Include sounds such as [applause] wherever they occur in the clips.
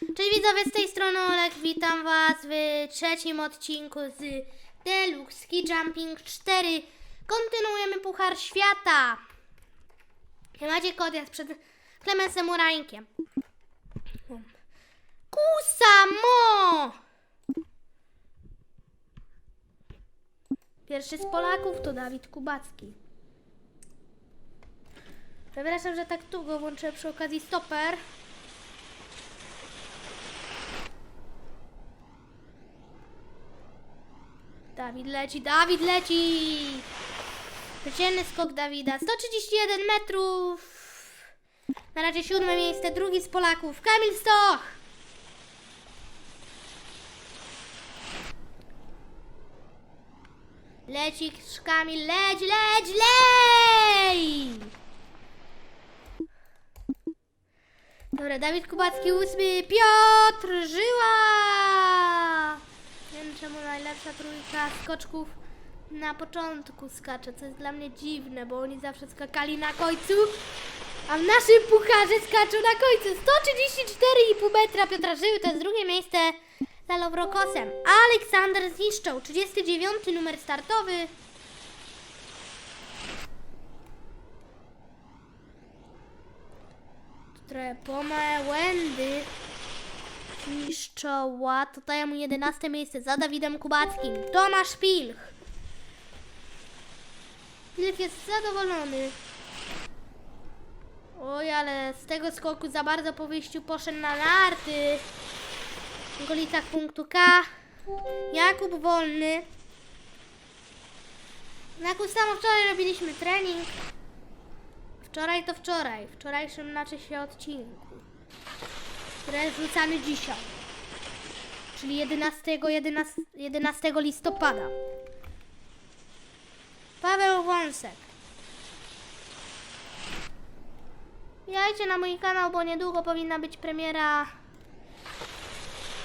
Cześć widzowie, z tej strony Olek, witam was w trzecim odcinku z Deluxe Ski Jumping 4. Kontynuujemy Puchar Świata. Macie jest przed Klemensem Murańkiem. Kusamo! Pierwszy z Polaków to Dawid Kubacki. Przepraszam, że tak długo włączę przy okazji stoper. Dawid leci, Dawid leci! Przeciętny skok Dawida, 131 metrów. Na razie siódme miejsce, drugi z Polaków, Kamil Stoch! Leci Kamil, leć, leć, lej! Dobra, Dawid Kubacki ósmy, Piotr Żyła! Wiem czemu najlepsza trójka skoczków na początku skacze, co jest dla mnie dziwne, bo oni zawsze skakali na końcu, a w naszym pucharze skaczą na końcu. 134,5 metra Piotra Żyły, to jest drugie miejsce za Lowrokosem. Aleksander zniszczał, 39 numer startowy. Trochę pomałędy niszczoła. Tutaj mu 11 miejsce za Dawidem Kubackim. Tomasz Pilch. Pilch jest zadowolony. Oj, ale z tego skoku za bardzo po wyjściu poszedł na narty. W okolicach punktu K. Jakub Wolny. Jak samo wczoraj robiliśmy trening. Wczoraj to wczoraj. Wczorajszym znaczy się odcinku. Który jest wrzucany dzisiaj. Czyli 11, 11, 11 listopada. Paweł Wąsek. Wbijajcie na mój kanał, bo niedługo powinna być premiera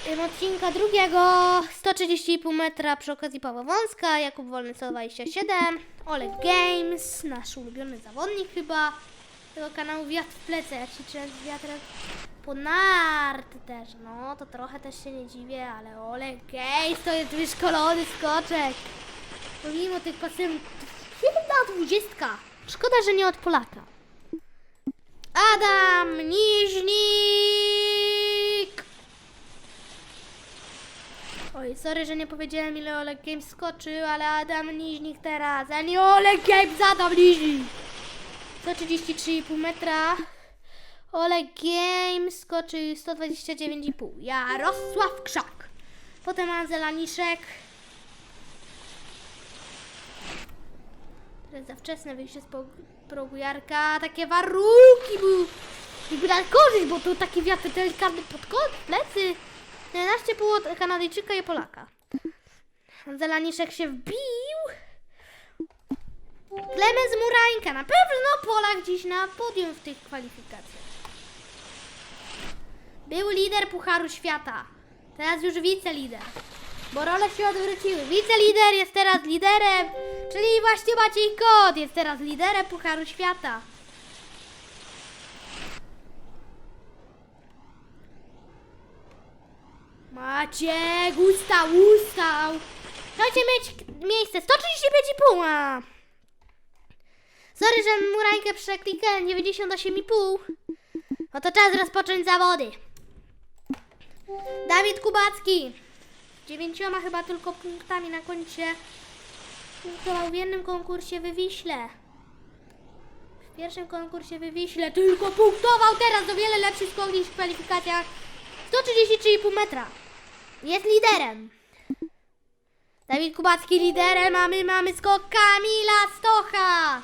em, odcinka drugiego. 130,5 metra przy okazji Pawła Wąska, Jakub Wolny 127, Olek Games, nasz ulubiony zawodnik chyba tego kanału Wiatr w plecy, jak ćwiczyłem z wiatrem po narty też, no to trochę też się nie dziwię, ale Olek Games to jest wyszkolony skoczek. Pomimo tych pasywnych, jedna dwudziestka. Szkoda, że nie od Polaka. Adam Niźnik! Oj, sorry, że nie powiedziałem ile Oleg Games skoczył, ale Adam Niźnik teraz, a nie Oleg Games, Adam Niźnik! 133,5 metra. Oleg Games skoczył 129,5. Jarosław Krzak. Potem Anzela Niszek. Jest za wczesne wyjście z progu Jarka. Takie warunki był. Jakby na korzyść, bo tu taki wiatr delikatny pod kąt, plecy. 11,5 od Kanadyjczyka i Polaka. Zelaniszek się wbił. Klemens Murańka. Na pewno Polak dziś na podium w tych kwalifikacjach. Był lider Pucharu Świata. Teraz już wicelider. Bo role się odwróciły. Wicelider jest teraz liderem, czyli właśnie Maciej Kot jest teraz liderem Pucharu Świata. Maciek ustał, ustał. Dajcie mieć miejsce 135,5. Sorry, że murańkę przeklikałem 98,5. No to czas rozpocząć zawody. Dawid Kubacki. Dziewięcioma chyba tylko punktami na koncie. Punktował w jednym konkursie w. W pierwszym konkursie w tylko punktował teraz o wiele lepszy skok niż w kwalifikacjach. 133,5 metra. Jest liderem. Dawid Kubacki liderem, a my mamy skok Kamila Stocha.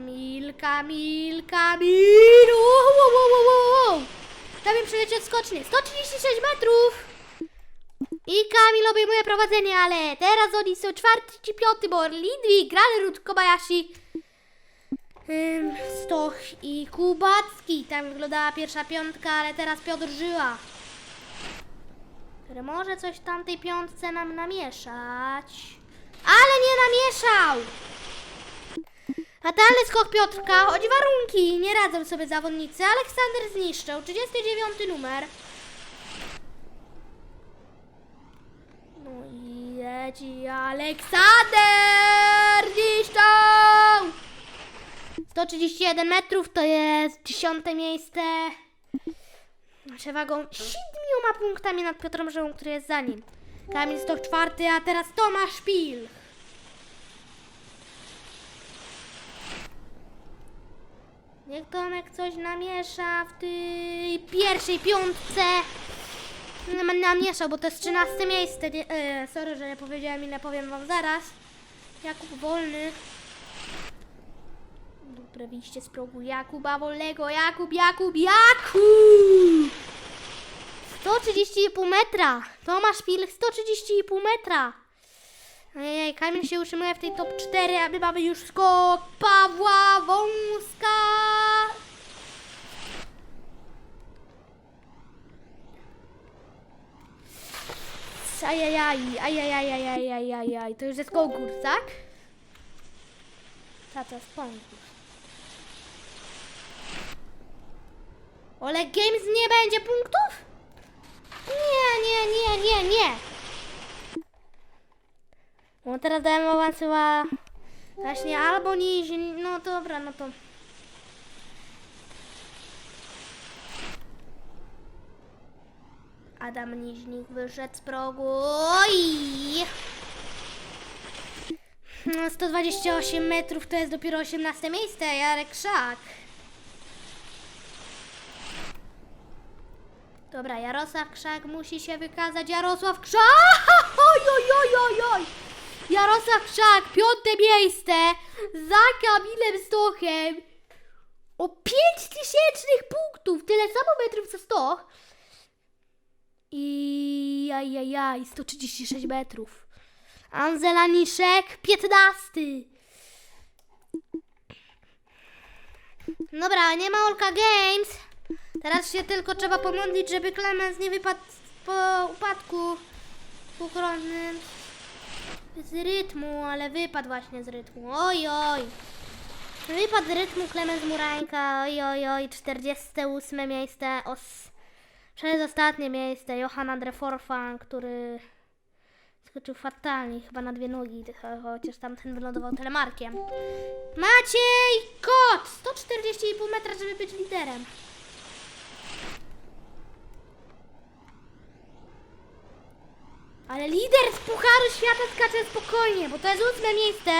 Kamil, Kamil, Kamil! Wow, wow, wow, wow. Kamil przyleciał skocznie. 136 metrów! I Kamil obejmuje prowadzenie, ale teraz oni są czwarty czy piąty, bo Lidwig, Gralerud, Kobayashi, ym, Stoch i Kubacki. Tam wyglądała pierwsza piątka, ale teraz Piotr Żyła. Który może coś w tamtej piątce nam namieszać. Ale nie namieszał! Fatalny skok Piotrka, choć warunki nie radzą sobie zawodnicy. Aleksander zniszczył, 39 numer. No i leci Aleksander zniszczył! 131 metrów to jest dziesiąte miejsce. Przewagą siedmioma punktami nad Piotrem Żyłą, który jest za nim. Kamil Stok czwarty, a teraz Tomasz Szpil. Niech Tomek coś namiesza w tej pierwszej piątce. Nam- Namieszał, bo to jest 13 miejsce. Nie, e, sorry, że nie powiedziałem ile, powiem wam zaraz. Jakub Wolny. Dobre wyjście z progu Jakuba Wolnego. Jakub, Jakub, Jakub! 130,5 metra. Tomasz Pil 130,5 metra. Ojej, Kamil się utrzymuje w tej top 4, aby mamy już skok Pawła Wąska. Ajajaj, ajajaj, ajajaj, to już jest konkurs, tak? To jest konkurs? Oleg Games nie będzie punktów? Nie, nie, nie. No teraz dałem awansyła właśnie albo niż, no dobra, no to... Adam Niźnik wyszedł z progu. Oj! No, 128 metrów to jest dopiero 18 miejsce, Jarek Szak. Dobra, Jarosław Krzak musi się wykazać. Jarosław Krzak! [laughs] Oj, oj, oj, oj, oj! Jarosław Krzak, piąte miejsce za Kamilem Stochem. O 5 tysięcznych punktów, tyle samo metrów co Stoch. I ajajaj, 136 metrów. Anzela Niszek, 15. Dobra, nie ma Olka Games. Teraz się tylko trzeba pomodlić, żeby Clemens nie wypadł po upadku dwukrotnym z rytmu, ale wypadł właśnie z rytmu. Oj, oj. Wypadł z rytmu Clemens Murańka. Oj, oj, oj. 48 miejsce. Os... Przez ostatnie miejsce Johan Andre Forfan, który skoczył fatalnie, chyba na dwie nogi, cho- chociaż tamten wylądował telemarkiem. Maciej Kot! 140,5 metra, żeby być liderem. Ale lider z Pucharu Świata skacze spokojnie, bo to jest ósme miejsce.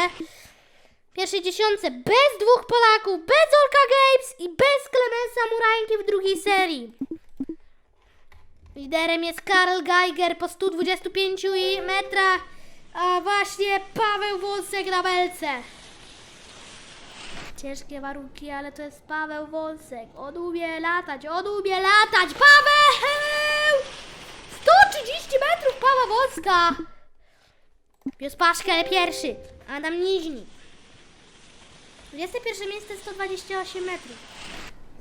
Pierwszej dziesiątce bez dwóch Polaków, bez Olka Games i bez Clemensa Murańki w drugiej serii. Liderem jest Karl Geiger po 125 i metrach, a właśnie Paweł Wąsek na belce. Ciężkie warunki, ale to jest Paweł Wąsek. On umie latać, on umie latać. Paweł! Wąska. Pius Paszkel pierwszy. Adam Niźnik. 21 miejsce 128 metrów.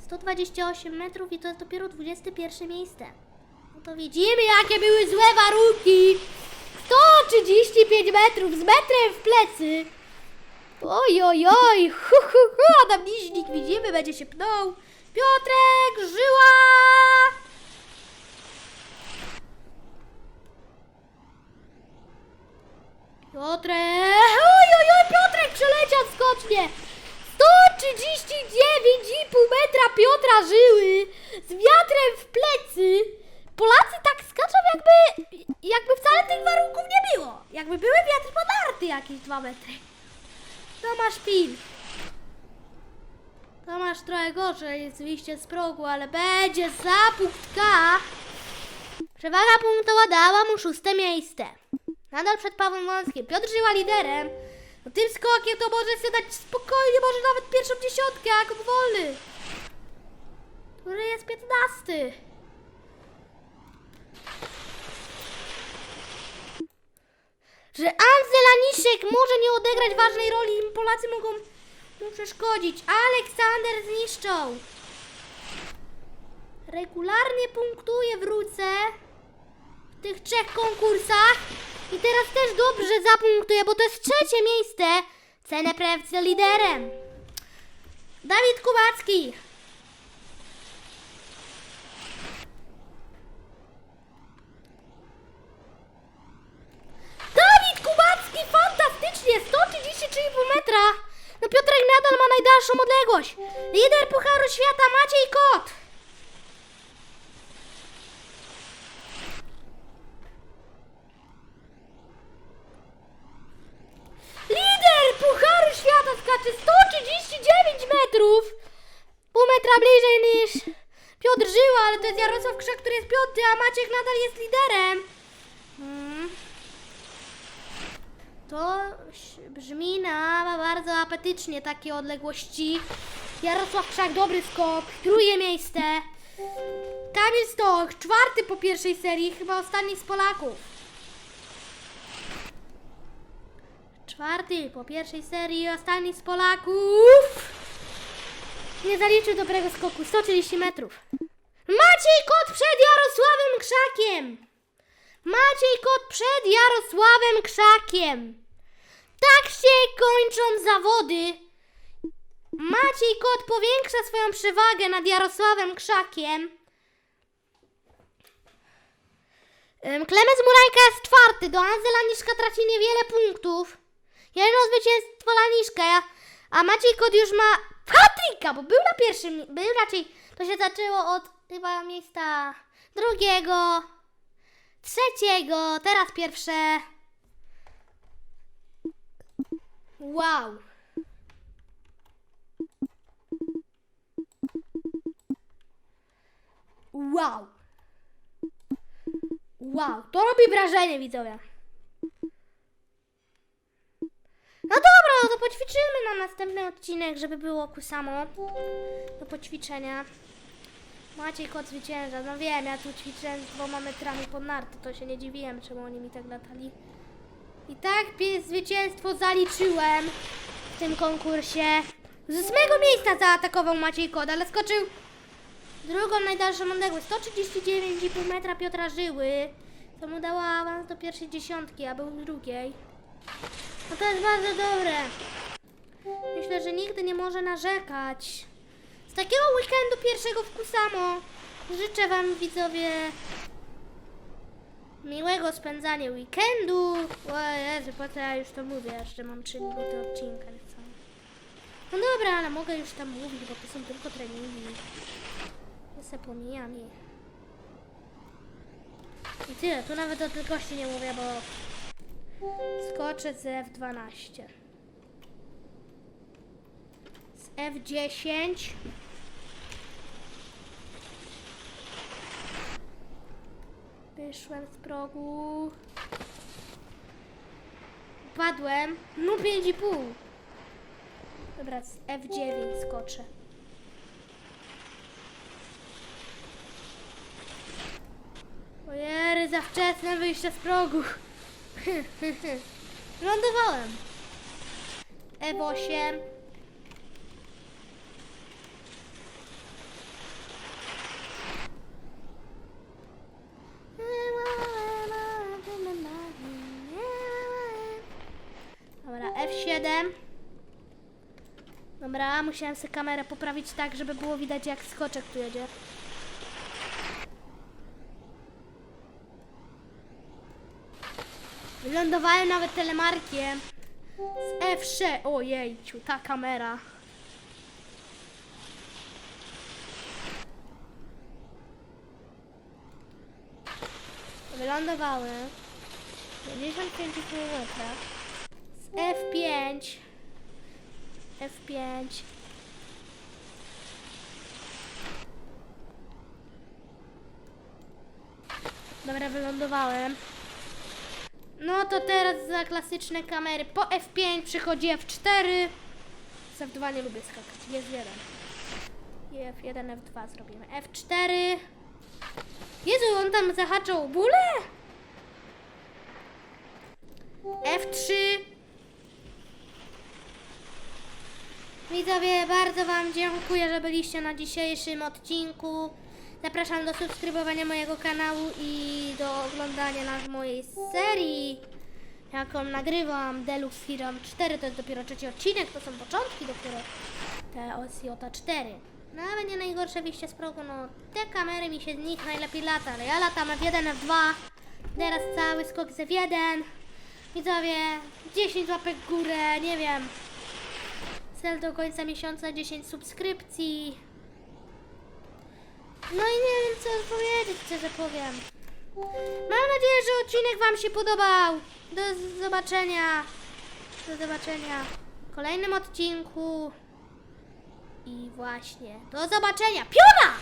128 metrów i to jest dopiero 21 miejsce. No to widzimy jakie były złe warunki. 135 metrów z metrem w plecy. Oj, oj, oj, hu, hu, hu, Adam Niźnik, widzimy, będzie się pnął. Piotrek, żyła! Piotrek, oj, oj, oj, Piotrek przeleciał skocznie. 139,5 metra Piotra żyły z wiatrem w plecy. Polacy tak skaczą jakby, jakby wcale tych warunków nie było. Jakby były wiatry podarty jakieś 2 metry. Tomasz Pil. Tomasz trochę gorzej z wyjściem z progu, ale będzie za punkt K. Przewaga punktowa dała mu szóste miejsce. Nadal przed Pawłem Wąskim. Piotr Żyła liderem. No tym skokiem to może sobie dać spokojnie, może nawet pierwszą dziesiątkę, Jakub Wolny. Który jest piętnasty. Że Angela Niszek może nie odegrać ważnej roli i Polacy mogą mu przeszkodzić. Aleksander zniszczą. Regularnie punktuje w ruce w tych trzech konkursach. I teraz też dobrze zapunktuje, bo to jest trzecie miejsce. Cenę prewce liderem. Dawid Kubacki. Dawid Kubacki, fantastycznie, 133,5 metra. No Piotrek nadal ma najdalszą odległość. Lider Pucharu Świata Maciej Kot. Lider Pucharu Świata skacze 139 metrów. Pół metra bliżej niż Piotr Żyła, ale to jest Jarosław Krzak, który jest piąty, a Maciek nadal jest liderem. Mm. To brzmi na bardzo apetycznie takie odległości. Jarosław Krzak, dobry skok, drugie miejsce. Kamil Stoch, czwarty po pierwszej serii, chyba ostatni z Polaków. Czwarty po pierwszej serii, ostatni z Polaków. Nie zaliczył dobrego skoku, 130 metrów. Maciej Kot przed Jarosławem Krzakiem. Maciej Kot przed Jarosławem Krzakiem. Tak się kończą zawody. Maciej Kot powiększa swoją przewagę nad Jarosławem Krzakiem. Klemens Murańka jest czwarty, do Anzy Laniszka traci niewiele punktów. Jedno zwycięstwo Laniszka, a Maciej Kot już ma Patryka, bo był na pierwszym, był raczej, to się zaczęło od chyba miejsca drugiego, trzeciego, teraz pierwsze. Wow. Wow. Wow, to robi wrażenie, widzowie. No dobra, no to poćwiczymy na następny odcinek, żeby było ku samo do poćwiczenia. Maciej kot zwycięża. No wiem, ja tu ćwiczyłem z dwoma metrami pod narty, to się nie dziwiłem, czemu oni mi tak latali. I tak zwycięstwo zaliczyłem w tym konkursie. Z ósmego miejsca zaatakował Maciej Kot, ale skoczył drugą najdalszą odległość. 139,5 metra Piotra Żyły, co mu dało awans do pierwszej dziesiątki, a był drugiej. No to jest bardzo dobre. Myślę, że nigdy nie może narzekać. Z takiego weekendu pierwszego w Kusamo życzę Wam widzowie miłego spędzania weekendu. O Jezu, po co ja już to mówię, jeszcze mam 3 minuty odcinka. niecałe. No dobra, ale mogę już tam mówić, bo to są tylko treningi. Ja se pomijam. I tyle, tu nawet o wielkości nie mówię, bo skoczę z F12. Z F10. Wyszłem z progu. Padłem. No 5,5. Dobra, z F9 skoczę. Ojery, za wczesne wyjście z progu. [laughs] Lądowałem. E8. F7. Dobra, musiałem sobie kamerę poprawić tak, żeby było widać jak skoczek tu jedzie. Wylądowałem nawet telemarkiem z F6. Ojejciu, ta kamera. Wylądowałem 55 km F5. F5. Dobra, wylądowałem. No to teraz za klasyczne kamery. Po F5 przychodzi F4. Z F2 nie lubię skakać. Jest jeden. I F1, F2 zrobimy. F4. Jezu, on tam zahaczał bóle? F3. Widzowie, bardzo Wam dziękuję, że byliście na dzisiejszym odcinku. Zapraszam do subskrybowania mojego kanału i do oglądania na mojej serii, jaką nagrywam Deluxe Hero 4. To jest dopiero trzeci odcinek, to są początki dopiero. te Osjota 4. Nawet nie najgorsze wyjście z progu, no te kamery mi się z nich najlepiej lata, ale ja latam F1, F2, teraz cały skok z F1. Widzowie, 10 łapek w górę, nie wiem. Cel do końca miesiąca 10 subskrypcji. No i nie wiem co powiedzieć, szczerze powiem. Mam nadzieję, że odcinek Wam się podobał. Do zobaczenia. Do zobaczenia w kolejnym odcinku. I właśnie, do zobaczenia. Piona!